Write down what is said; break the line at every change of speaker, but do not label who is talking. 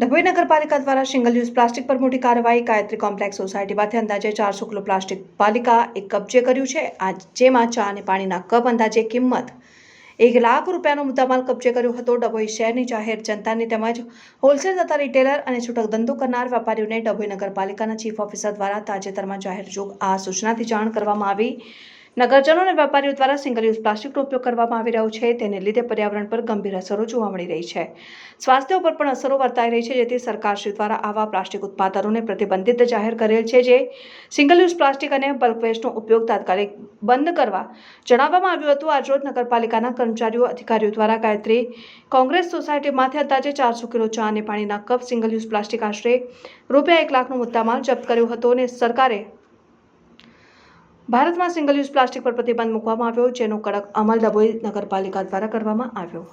ડભોઈ નગરપાલિકા દ્વારા single use plastic પર મોટી કાર્યવાહી, ગાયત્રી કોમ્પ્લેક્સ સોસાયટીમાંથી અંદાજે ચારસો કિલો પ્લાસ્ટિક પાલિકા એક કબજે કર્યું છે. આ જેમાં ચા અને પાણીના કપ અંદાજે કિંમત એક લાખ રૂપિયાનો મુદ્દામાલ કબજે કર્યો હતો. ડભોઈ શહેરની જાહેર જનતાની તેમજ હોલસેલ તથા રિટેલર અને છૂટક ધંધો કરનાર વેપારીઓને ડભોઈ નગરપાલિકાના ચીફ ઓફિસર દ્વારા તાજેતરમાં જાહેર જોગ આ સૂચનાથી જાણ કરવામાં આવી. નગરજનો અને વેપારીઓ દ્વારા સિંગલ યુઝ પ્લાસ્ટિકનો ઉપયોગ કરવામાં આવી રહ્યો છે. તેને લીધે પર્યાવરણ પર ગંભીર અસરો જોવા મળી રહી છે. સ્વાસ્થ્ય ઉપર પણ અસરો વર્તાઈ રહી છે, જેથી સરકારશ્રી દ્વારા આવા પ્લાસ્ટિક ઉત્પાદનોને પ્રતિબંધિત જાહેર કરેલ છે, જે સિંગલ યુઝ પ્લાસ્ટિક અને બલ્ક વેસ્ટનો ઉપયોગ તાત્કાલિક બંધ કરવા જણાવવામાં આવ્યું હતું. આજરોજ નગરપાલિકાના કર્મચારીઓ, અધિકારીઓ દ્વારા ગાયત્રી કોંગ્રેસ સોસાયટીમાંથી અંદાજે ચારસો કિલો ચા અને પાણીના કપ સિંગલ યુઝ પ્લાસ્ટિક આશરે રૂપિયા એક લાખનો મુદ્દામાલ જપ્ત કર્યો હતો અને સરકારે ભારતમાં સિંગલ યુઝ પ્લાસ્ટિક પર પ્રતિબંધ મૂકવામાં આવ્યો, જેનો કડક અમલ ડભોઈ નગરપાલિકા દ્વારા કરવામાં આવ્યો.